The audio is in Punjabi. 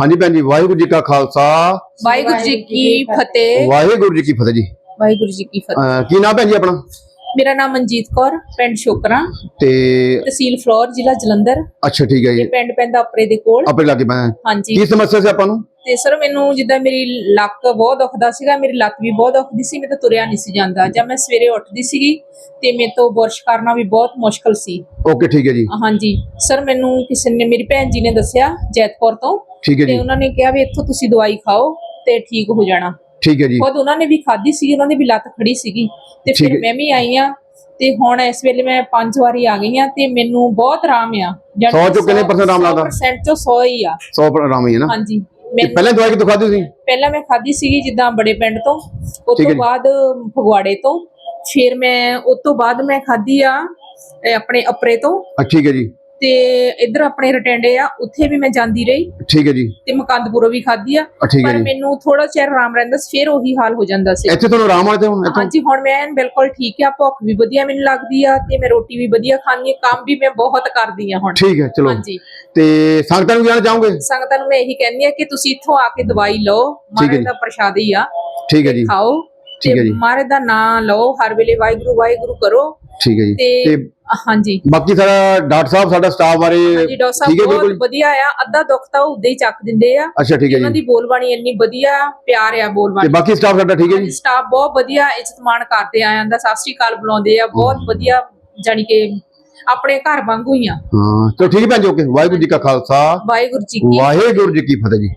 ਹਾਂਜੀ ਭੈਣ ਜੀ ਵਾਹਿਗੁਰੂ ਜੀ ਕਾ ਖਾਲਸਾ। ਵਾਹਿਗੁਰੂ ਜੀ ਕੀ ਫਤਿਹ। ਵਾਹਿਗੁਰੂ ਜੀ ਕੀ ਫਤਿਹ ਜੀ। ਵਾਹਿਗੁਰੂ ਜੀ ਕੀ ਫਤਿਹ। ਕੀ ਨਾਮ ਭੈਣ ਜੀ ਆਪਣਾ? ਮੇਰਾ ਨਾਮ ਮਨਜੀਤ ਕੌਰ ਪਿੰਡ ਸ਼ੋਕਰਾ। ਤੇ ਤਹਿਸੀਲ ਫਲੋਰ ਜ਼ਿਲ੍ਹਾ ਜਲੰਧਰ। ਅੱਛਾ ਠੀਕ ਹੈ ਜੀ। ਪਿੰਡ ਪੈਂਦਾ ਆਪਰੇ ਦੇ ਕੋਲ। ਆਪਣੇ ਲਾਗੇ ਮੈਂ। ਹਾਂਜੀ। ਕੀ ਸਮੱਸਿਆ ਸੀ ਆਪਾਂ ਨੂੰ? ਤੇ ਸਰ ਮੈਨੂੰ ਜਿੱਦਾਂ ਮੇਰੀ ਲੱਕ ਬਹੁਤ ਦੁਖਦਾ ਸੀਗਾ ਮੇਰੀ ਲੱਤ ਵੀ ਬਹੁਤ ਦੁਖਦੀ ਸੀ ਮੈਂ ਤਾਂ ਤੁਰਿਆ ਨਹੀਂ ਸੀ ਜਾਂਦਾ। ਜਦ ਮੈਂ ਸਵੇਰੇ ਉੱਠਦੀ ਸੀਗੀ ਤੇ ਮੇਰੇ ਤੋਂ ਬੁਰਸ਼ ਕਰਨਾ ਵੀ ਬਹੁਤ ਮੁਸ਼ਕਲ ਸੀ। ਓਕੇ ਠੀਕ ਹੈ ਜੀ। ਹਾਂਜੀ। ਸਰ ਮੈਨੂੰ ਕਿਸੇ ਨੇ ਮੇਰੀ ਭੈਣ ਜੀ ਨੇ ਦੱਸਿਆ ਜੈਤਪੁਰ ਤੋਂ ਠੀਕ ਹੈ ਤੇ ਉਹਨਾਂ ਨੇ ਕਿਹਾ ਵੀ ਇੱਥੋਂ ਤੁਸੀਂ ਦਵਾਈ ਖਾਓ ਤੇ ਠੀਕ ਹੋ ਜਾਣਾ। ਠੀਕ ਹੈ ਜੀ। ਖੁਦ ਉਹਨਾਂ ਨੇ ਵੀ ਖਾਧੀ ਸੀ ਉਹਨਾਂ ਦੀ ਵੀ ਲੱਤ ਖੜੀ ਸੀਗੀ। ਤੇ ਫਿਰ। ਮੈਂ ਵੀ ਆਈ ਆ ਤੇ ਹੁਣ ਇਸ ਵੇਲੇ ਮੈਂ ਪੰਜ ਵਾਰੀ ਆ ਗਈ ਆ ਤੇ ਮੈਨੂੰ ਬਹੁਤ ਆਰਾਮ ਆ। ਜਾਣੀ ਸੌ ਕਿ ਚੋਂ ਕਿੰਨੇ percent ਆਰਾਮ ਲੱਗਦਾ? 100% ਚੋਂ 100 ਹੀ ਆ। 100 ਪਰ ਆਰਾਮ ਹੀ ਹੈ ਨਾ? ਹਾਂਜੀ। ਮੈਂ ਪਹਿਲਾਂ ਦਵਾਈ ਕਿਤੋਂ ਖਾਧੀ ਸੀ? ਪਹਿਲਾਂ ਮੈਂ ਖਾਧੀ ਸੀਗੀ ਜਿੱਦਾਂ ਬੜੇ ਪਿੰਡ ਤੋਂ। ਉਸ ਤੋਂ। ਬਾਅਦ ਫਗਵਾੜੇ ਤੋਂ। ਫਿਰ ਮੈਂ ਉਸ ਤੋਂ ਬਾਅਦ ਮੈਂ ਖਾਧੀ ਆ ਇਹ ਆਪਣੇ ਅਪਰੇ ਤੋਂ। ਠੀਕ ਹੈ ਜੀ। ਤੇ ਇੱਧਰ ਆਪਣੇ ਰਟੈਂਡੇ ਆ ਉੱਥੇ ਵੀ ਮੈਂ ਜਾਂਦੀ ਰਹੀ। ਠੀਕ ਹੈ ਜੀ। ਤੇ ਮਕੰਦਪੁਰੋਂ ਵੀ ਖਾਧੀ ਆ। ਠੀਕ ਹੈ ਪਰ ਜੀ। ਮੈਨੂੰ ਥੋੜਾ ਚਿਰ ਆਰਾਮ ਰਹਿੰਦਾ ਸੀ ਫਿਰ ਉਹੀ ਹਾਲ ਹੋ ਜਾਂਦਾ ਸੀ। ਇੱਥੇ ਤੁਹਾਨੂੰ ਆਰਾਮ ਆਉਂਦੇ ਹੁਣ ਇੱਥੋਂ ਹਾਂਜੀ ਹੁਣ ਮੈਂ ਐਨ ਬਿਲਕੁਲ ਠੀਕ ਆ ਭੁੱਖ ਵੀ ਵਧੀਆ ਮੈਨੂੰ ਲੱਗਦੀ ਆ ਤੇ ਮੈਂ ਰੋਟੀ ਵੀ ਵਧੀਆ ਖਾਂਦੀ ਆ ਕੰਮ ਵੀ ਮੈਂ ਬਹੁਤ ਕਰਦੀ ਆ ਹੁਣ। ਠੀਕ ਹੈ ਚਲੋ। ਹਾਂਜੀ। ਤੇ ਸੰਗਤਾਂ ਨੂੰ ਜਾਣਾ ਚਾਹੋਗੇ ਸੰਗਤਾਂ ਨੂੰ ਮੈਂ ਇਹੀ ਕਹਿੰਦੀ ਆ ਕਿ ਤੁਸੀਂ ਇੱਥੋਂ ਆ ਕੇ ਦਵਾਈ ਲਓ ਹੈ ਮਹਾਰਾਜ ਜੀ। ਦਾ ਪ੍ਰਸ਼ਾਦ ਹੀ ਆ। ਠੀਕ ਹੈ ਜੀ। ਖਾਓ। ਠੀਕ ਹੈ ਤੇ ਜੀ। ਮਹਾਰਾਜ ਦਾ ਨਾਮ ਲਓ ਹਰ ਵੇਲੇ ਵਾਹਿਗੁਰੂ ਵਾਹਿਗੁਰੂ ਕਰੋ। ਠੀਕ ਹੈ ਜੀ। ਤੇ ਤੇ ਹਾਂਜੀ। ਬਾਕੀ ਸਾਰਾ ਡਾਕਟਰ ਸਾਹਿਬ ਸਾਡਾ ਸਟਾਫ ਬਾਰੇ ਹਾਂਜੀ ਡਾਕਟਰ ਸਾਹਿਬ ਠੀਕ ਹੈ ਬਹੁਤ ਬਿਲਕੁਲ। ਵਧੀਆ ਆ। ਅੱਧਾ ਦੁੱਖ ਤਾਂ ਉਹ ਉਦਾਂ ਹੀ ਚੱਕ ਦਿੰਦੇ ਆ। ਅੱਛਾ ਠੀਕ ਹੈ ਉਹਨਾਂ ਜੀ ਦੀ ਬੋਲਬਾਣੀ ਇੰਨੀ ਵਧੀਆ ਪਿਆਰ ਆ ਤੇ ਬੋਲਬਾਣੀ ਬਾਕੀ ਸਟਾਫ ਸਾਡਾ ਠੀਕ ਹੈ ਜੀ? ਸਟਾਫ ਬਹੁਤ ਵਧੀਆ ਇੱਜ਼ਤ ਮਾਣ ਕਰਦੇ ਆ ਜਾਂਦਾ ਸਤਿ ਸ਼੍ਰੀ ਅਕਾਲ ਬੁਲਾਉਂਦੇ ਆ। ਬਹੁਤ ਵਧੀਆ ਜਾਨੀ ਕਿ ਆਪਣੇ ਘਰ ਵਾਂਗੂ ਹੀ ਆ। ਹਾਂ ਚਲੋ ਠੀਕ ਹੈ ਭੈਣ ਜੀ ਓਕੇ। ਵਾਹਿਗੁਰੂ ਜੀ ਕਾ ਖਾਲਸਾ। ਵਾਹਿਗੁਰੂ ਜੀ ਕੀ ਵਾਹਿਗੁਰੂ ਜੀ ਕੀ ਫਤਿਹ ਜੀ।